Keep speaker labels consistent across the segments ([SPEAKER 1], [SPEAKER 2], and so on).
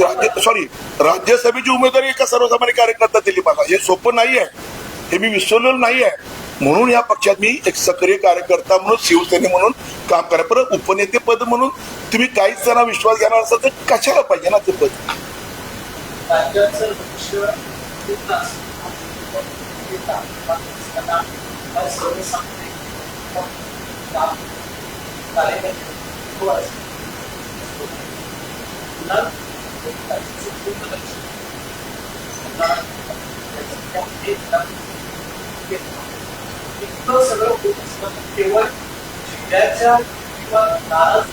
[SPEAKER 1] राज्य सॉरी राज्यसभेची उमेदवारी एका सर्वसामान्य कार्यकर्ता दिली मला. हे सोपं नाही आहे. हे मी विसरलेलं नाही आहे. म्हणून या पक्षात मी एक सक्रिय कार्यकर्ता म्हणून शिवसेने म्हणून काम करा परत उपनेते पद म्हणून तुम्ही काहीच जणांना विश्वास घेणार असाल तर कशाला पाहिजे ना ते पद?
[SPEAKER 2] कार्यकर्ते इतकं सगळं होत असताना केवळ जिल्ह्याच्या किंवा नाराज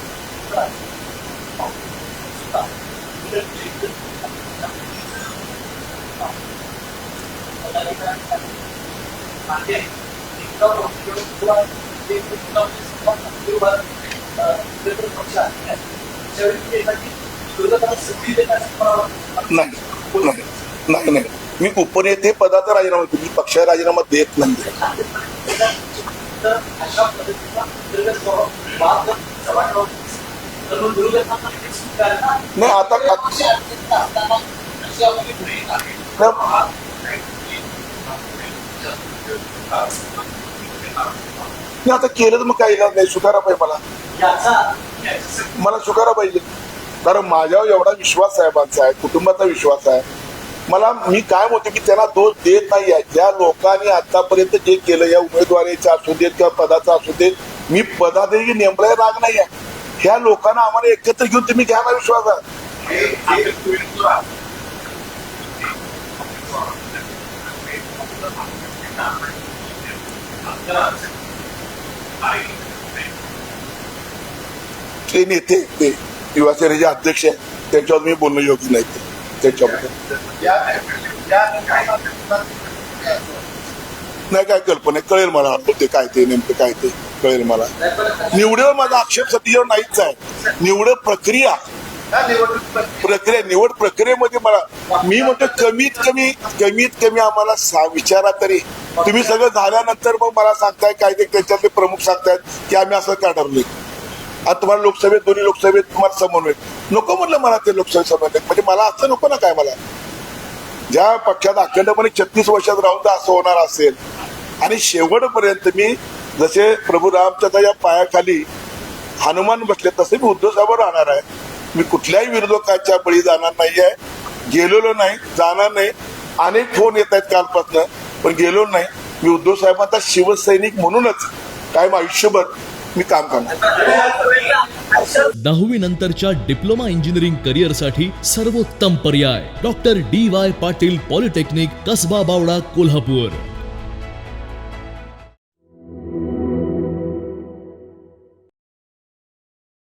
[SPEAKER 2] मागे एकदा किंवा ते पक्ष आहे त्यावेळी
[SPEAKER 1] नाही नाही नाही नाही. मी उपनेते पदाचा राजीनामा देतो. मी पक्ष राजीनामा देत नाही. नाही आता नाही आता केलं तर मग काही नाही. सुधारा पाहिजे मला. मला सुधारा पाहिजे. कारण माझ्यावर एवढा विश्वास साहेबांचा आहे कुटुंबाचा विश्वास आहे. मला मी काय म्हणतो की त्यांना दोष देत नाही आहे. ज्या लोकांनी आतापर्यंत जे केलं या उमेदवारीचा असू देत किंवा पदाचा असू देत मी पदाधिकारी नेमलाय राग नाही आहे. ह्या लोकांना आम्हाला एकत्र घेऊन तुम्ही घ्या ना विश्वास. आहे ते नेते ते. युवासेनेचे अध्यक्ष आहेत त्यांच्यावर मी बोलणं योग्य नाही. ते त्याच्याबद्दल. नाही काय कल्पना आहे, कळेल मला ते काय ते नेमकं काय ते. कळेल मला. निवडीवर माझा आक्षेप सध्या नाहीच आहे. निवड प्रक्रिया. प्रक्रिया निवड प्रक्रियेमध्ये मला मी म्हणतो कमीत कमी कमीत कमी आम्हाला सा विचारा तरी. तुम्ही सगळं झाल्यानंतर मग मला सांगताय काय ते त्याच्यातले प्रमुख सांगतायत की आम्ही असं का ठरलोय? आता तुम्हाला लोकसभेत दोन्ही लोकसभेत तुम्हाला समन्वय नको म्हटलं मला ते लोकसभेत समन्वय म्हणजे मला असं नको ना काय मला ज्या पक्षात अखंडपणे छत्तीस वर्षात राहून तर असं होणार असेल. आणि शेवटपर्यंत मी जसे प्रभू रामचंद्राच्या पायाखाली हनुमान बसले तसे मी उद्धव साहेब राहणार आहे. मी कुठल्याही विरोधकाच्या बळी जाणार नाही आहे गेलेलो नाही जाणार नाही. अनेक फोन येत आहेत कालपासनं पण गेलो नाही. मी उद्धव साहेबांचा शिवसैनिक म्हणूनच कायम आयुष्यभर मी काम करणार.
[SPEAKER 3] दहावी नंतरच्या डिप्लोमा इंजिनिअरिंग करिअरसाठी सर्वोत्तम पर्याय. Doctor D Y Patil polytechnic Kasba Bawada Kolhapur.